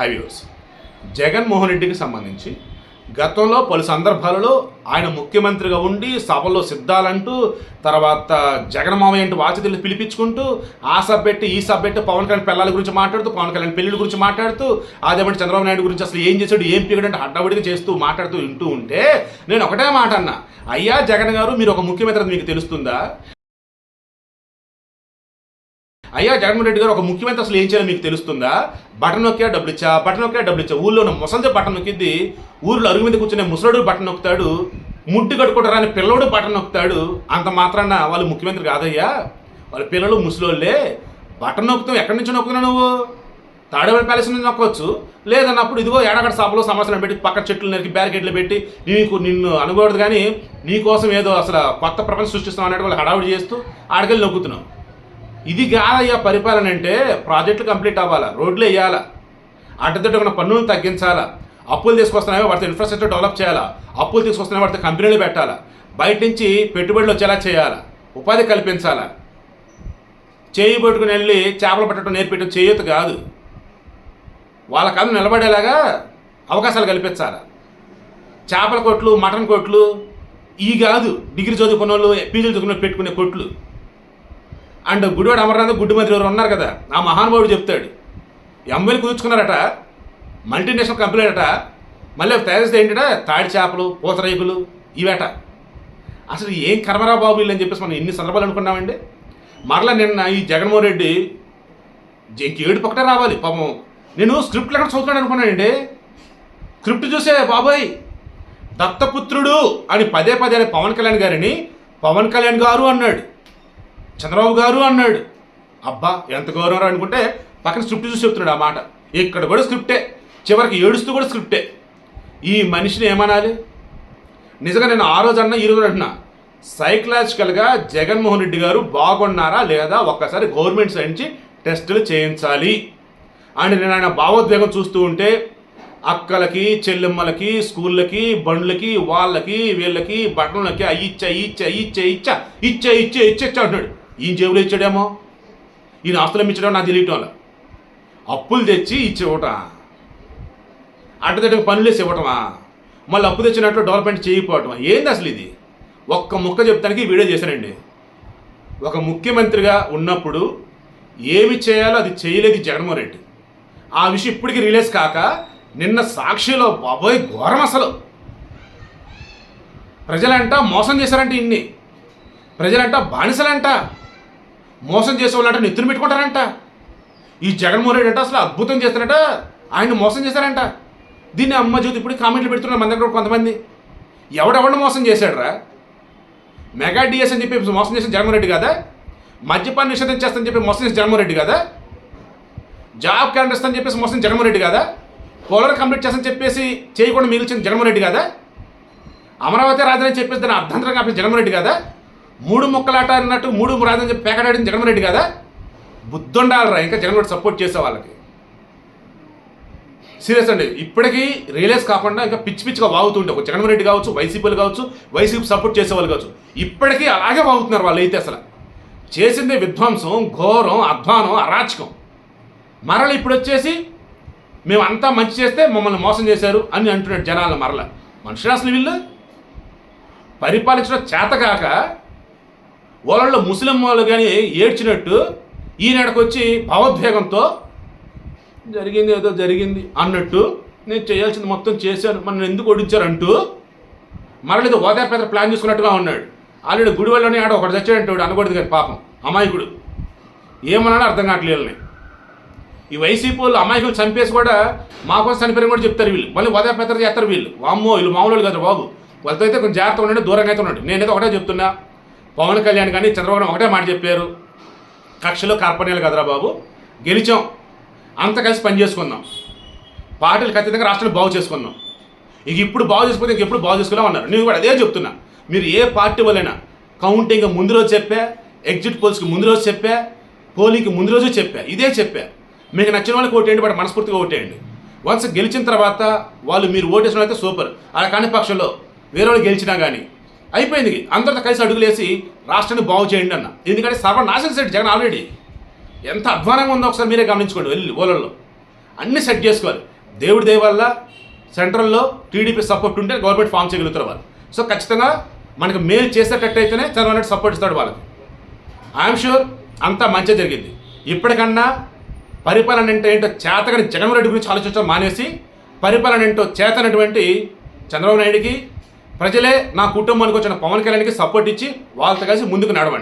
హైవ్యూస్ జగన్మోహన్ రెడ్డికి సంబంధించి గతంలో పలు సందర్భాలలో ఆయన ముఖ్యమంత్రిగా ఉండి సభలో సిద్ధాలంటూ తర్వాత జగన్మామయ్య అంటూ వాచితులు పిలిపించుకుంటూ ఆ సభ పెట్టి ఈ సభ పెట్టి పవన్ కళ్యాణ్ పిల్లల గురించి మాట్లాడుతూ పవన్ కళ్యాణ్ పెళ్ళిళ్ళ గురించి మాట్లాడుతూ అదేమంటే చంద్రబాబు నాయుడు గురించి అసలు ఏం చేశాడు ఏం పీకడంటే హడ్డబడిగా చేస్తూ మాట్లాడుతూ వింటూ ఉంటే నేను ఒకటే మాట అన్నా. అయ్యా జగన్ గారు మీరు ఒక ముఖ్యమంత్రి మీకు తెలుస్తుందా? అయ్యా జగన్మోహన్ రెడ్డి గారు ఒక ముఖ్యమంత్రి అసలు ఏం చేయాలో మీకు తెలుస్తుందా? బటన్ నొక్కా డబ్బులు ఇచ్చా బటన్ నొక్కా డబ్బులు ఇచ్చా. ఊళ్ళో ఉన్న ముసలిదే బటన్ నొక్కిద్ది ఊర్లో అరుగు మీద కూర్చునే ముసలుడు బటన్ నొక్కుతాడు ముడ్డు కట్టుకుంటారు అని పిల్లడు బటన్ నొక్కుతాడు. అంత మాత్రాన వాళ్ళు ముఖ్యమంత్రి కాదయ్యా. వాళ్ళ పిల్లలు ముసలోళ్ళే. బటన్ నొక్కుతాం ఎక్కడి నుంచి నొక్కుతున్నావు నువ్వు? తాడేవాళ్ళ ప్యాలెస్ నుంచి నొక్కవచ్చు లేదన్నప్పుడు ఇదిగో ఏడాగడ సభలో సమస్యలు పెట్టి పక్క చెట్లు నరికి బ్యారికేడ్లు పెట్టి నీకు నిన్ను అనుకోవద్దు కానీ నీకోసం ఏదో అసలు కొత్త ప్రపంచం సృష్టిస్తాం అన్నట్టు వాళ్ళు హడావుడి చేస్తూ ఆడకెళ్ళి నొక్కుతున్నావు. ఇది కాదయ్యా పరిపాలన అంటే ప్రాజెక్టులు కంప్లీట్ అవ్వాలా? రోడ్లు వేయాలా? అడ్డదిడ్డ ఉన్న పన్నులను తగ్గించాలా? అప్పులు తీసుకొస్తున్నాయో వాటితో ఇన్ఫ్రాస్ట్రక్చర్ డెవలప్ చేయాలా? అప్పులు తీసుకొస్తున్నాయో వాటితో కంపెనీలు పెట్టాలా? బయట నుంచి పెట్టుబడులు వచ్చేలా చేయాలా? ఉపాధి కల్పించాలా? చేయి పట్టుకుని వెళ్ళి చేపలు పట్టడం నేర్పించడం చేయొద్దు కాదు. వాళ్ళ కథ నిలబడేలాగా అవకాశాలు కల్పించాలి? చేపల కొట్లు మటన్ కొట్లు ఈ కాదు. డిగ్రీ చదువుకున్న వాళ్ళు పీజీలు చదువుకున్న వాళ్ళు పెట్టుకునే కొట్లు. అండ్ గుడివాడ అమర్నాథ్ గుడ్డు మంత్రి ఎవరు ఉన్నారు కదా ఆ మహానుభావుడు చెప్తాడు. ఎంఎల్ కుదుర్చుకున్నారట మల్టీనేషనల్ కంపెనీ అట మళ్ళీ తయారు ఏంటంటే తాడి చేపలు పూతరేకులు ఇవేట అసలు ఏం కర్మరా బాబు వీళ్ళు అని చెప్పేసి మనం ఎన్ని సందర్భాలు అనుకున్నామండి? మరలా నిన్న ఈ జగన్మోహన్ రెడ్డి ఇంక ఏడు పక్కనే రావాలి పాపం. నేను స్క్రిప్ట్లు ఎక్కడ చదువుతున్నాను అనుకున్నానండి. స్క్రిప్ట్ చూసే బాబాయ్ దత్తపుత్రుడు అని పదే పదే అనే పవన్ కళ్యాణ్ గారిని పవన్ కళ్యాణ్ గారు అన్నాడు. చంద్రబాబు గారు అన్నాడు. అబ్బా ఎంత గౌరవం అనుకుంటే పక్కన స్క్రిప్ట్ చూసి చెప్తున్నాడు ఆ మాట. ఇక్కడ కూడా స్క్రిప్టే. చివరికి ఏడుస్తూ కూడా స్క్రిప్టే. ఈ మనిషిని ఏమనాలి? నిజంగా నేను ఆ రోజు అన్నా ఈ రోజు అంటున్నా. సైకలాజికల్గా జగన్మోహన్ రెడ్డి గారు బాగున్నారా లేదా ఒక్కసారి గవర్నమెంట్ సైడ్ నుంచి టెస్టులు చేయించాలి. అండ్ నేను ఆయన భావోద్వేగం చూస్తూ ఉంటే అక్కలకి చెల్లెమ్మలకి స్కూళ్ళకి బండ్లకి వాళ్ళకి వీళ్ళకి బట్టలకి అయ్యిచ్చా ఇచ్చా ఇచ్చా ఇచ్చా ఇచ్చా ఇచ్చే ఇచ్చే ఇచ్చా అంటున్నాడు. ఈయన జేబులో ఇచ్చాడేమో? ఈయన ఆస్తులం ఇచ్చడం నాకు తెలియటం వల్ల. అప్పులు తెచ్చి ఇచ్చి ఇవ్వటం అడ్డదిడ్డకు పనులు వేసి ఇవ్వటమా మళ్ళీ అప్పు తెచ్చినట్లు డెవలప్మెంట్ చేయకపోవటమా? ఏంది అసలు ఇది? ఒక్క ముక్క చెప్తానికి వీడియో చేశానండి. ఒక ముఖ్యమంత్రిగా ఉన్నప్పుడు ఏమి చేయాలో అది చేయలేదు జగన్మోహన్ రెడ్డి. ఆ విషయం ఇప్పటికీ రిలీజ్ కాక నిన్న సాక్షిలో బాబోయ్ ఘోరం అసలు. ప్రజలంట మోసం చేశారంట ఇన్ని. ప్రజలంట బానిసలంట. మోసం చేసే వాళ్ళంట పెట్టుకుంటారంట. ఈ జగన్మోహన్ రెడ్డి అంటే అసలు అద్భుతం చేస్తారంట ఆయన మోసం చేశారంట. దీన్ని అమ్మ జ్యోతి ఇప్పుడు కామెంట్లు పెడుతున్నారు మన దగ్గర కూడా కొంతమంది. ఎవడెవడిని మోసం చేశాడురా? మెగా డిఎస్ అని చెప్పి మోసం చేసిన జగన్మోహన్ రెడ్డి కదా? మద్యపాన నిషేధం చేస్తానని చెప్పి మోసం చేసిన జగన్మోహన్ రెడ్డి కదా? జాబ్ క్యాలెండర్ ఇస్తానని చెప్పేసి మోసం జగన్మోహన్ రెడ్డి కదా? పోలర్ కంప్లీట్ చేస్తానని చెప్పేసి చేయకుండా మిగిల్చిన జగన్మోహన్ రెడ్డి కదా? అమరావతి రాజధాని చెప్పేసి దాన్ని అర్థంతరం ఆపేసిన జగన్మోహన్ రెడ్డి కదా? మూడు ముక్కలాట అన్నట్టు మూడు మురాదని చెప్పి పేకడాడిన జగన్మోహన్ రెడ్డి కదా? బుద్ధుండాలరా ఇంకా జగన్మోహన్ రెడ్డి సపోర్ట్ చేసే వాళ్ళకి. సీరియస్ అండి. ఇప్పటికీ రియలైజ్ కాకుండా ఇంకా పిచ్చి పిచ్చిగా వాగుతుంటే ఒక జగన్మోహన్ రెడ్డి కావచ్చు వైసీపీలు కావచ్చు వైసీపీ సపోర్ట్ చేసే వాళ్ళు కావచ్చు ఇప్పటికీ అలాగే వాగుతున్నారు వాళ్ళు అయితే అసలు. చేసిందే విధ్వంసం ఘోరం అధ్వానం అరాచకం. మరల ఇప్పుడు వచ్చేసి మేమంతా మంచి చేస్తే మమ్మల్ని మోసం చేశారు అని అంటున్నాడు జనాలు మరల. మనుషులు అసలు వీళ్ళు? పరిపాలించడం చేతకాక వాళ్ళలో ముస్లిం వాళ్ళు కానీ ఏడ్చినట్టు ఈనాడకు వచ్చి భావోద్వేగంతో జరిగింది ఏదో జరిగింది అన్నట్టు నేను చేయాల్సింది మొత్తం చేశాను. మనం ఎందుకు ఓడించారంటూ మరలేదు ఓదార్ ఓదార్పేద ప్లాన్ చేసుకున్నట్టుగా ఉన్నాడు. ఆల్రెడీ గుడివల్లోనే ఆడ ఒకటి చచ్చాడంటాడు అనకూడదు కానీ పాపం అమాయకుడు. ఏమన్నాడో అర్థం కావట్లేదు ఈ వైసీపీ వాళ్ళు అమాయకులు చంపేసి కూడా మాకోసం చనిపోయిన కూడా చెప్తారు వీళ్ళు. మళ్ళీ ఓదార్పేద చేస్తారు వీళ్ళు. వామ్మో వీళ్ళు మామూలు కదా బాబు. వాళ్ళతో అయితే కొంచెం జాగ్రత్త ఉండండి దూరంగా అయితే ఉండండి. నేనైతే ఒకటే చెప్తున్నా. పవన్ కళ్యాణ్ కానీ చంద్రబాబు ఒకటే మాట చెప్పారు. కక్షలో కార్పణ్యాలు కదరా బాబు? గెలిచాం. అంత కలిసి పని చేసుకుందాం పార్టీలు ఖచ్చితంగా రాష్ట్రాలు బాగు చేసుకుందాం ఇక ఇప్పుడు బాగు చేసుకుంటే ఇంక ఎప్పుడు బాగు చేసుకున్నాం అన్నారు. నేను కూడా అదే చెప్తున్నా. మీరు ఏ పార్టీ వల్లైనా కౌంటింగ్ ముందు రోజు చెప్పా ఎగ్జిట్ పోల్స్కి ముందు రోజు చెప్పా పోలింగ్కి ముందు రోజు చెప్పా. ఇదే చెప్పా. మీకు నచ్చిన వాళ్ళకి ఓటేయండి బట్ మనస్ఫూర్తిగా ఓటేయండి. వన్స్ గెలిచిన తర్వాత వాళ్ళు మీరు ఓటేసిన అయితే సూపర్. అలా కాని పక్షంలో వేరే వాళ్ళు గెలిచినా కానీ అయిపోయింది. అందరితో కలిసి అడుగులేసి రాష్ట్రాన్ని బాగు చేయండి అన్న. ఎందుకంటే సర్వనాశనం సెట్ జగన్ ఆల్రెడీ ఎంత అధ్వానంగా ఉందో ఒకసారి మీరే గమనించుకోండి. వెళ్ళి ఓలల్లో. అన్నీ సెట్ చేసుకోవాలి. దేవుడి దయ వల్ల సెంట్రల్లో టీడీపీ సపోర్ట్ ఉంటే గవర్నమెంట్ ఫామ్ చేయగలుగుతారు వాళ్ళు. సో ఖచ్చితంగా మనకు మేలు చేసేటట్టయితేనే చంద్రబాబు సపోర్ట్ ఇస్తాడు వాళ్ళకి. ఐఎమ్ షూర్ అంతా మంచిగా జరిగింది. ఇప్పటికన్నా పరిపాలన అంటే ఏంటో చేతగని జగన్మోహన్ రెడ్డి గురించి ఆలోచించడం మానేసి పరిపాలన ఏంటో చేతనటువంటి చంద్రబాబు నాయుడికి ప్రజలే నా కుటుంబానికి వచ్చిన పవన్ కళ్యాణ్కి సపోర్ట్ ఇచ్చి వాళ్ళతో కలిసి ముందుకు నడవండి.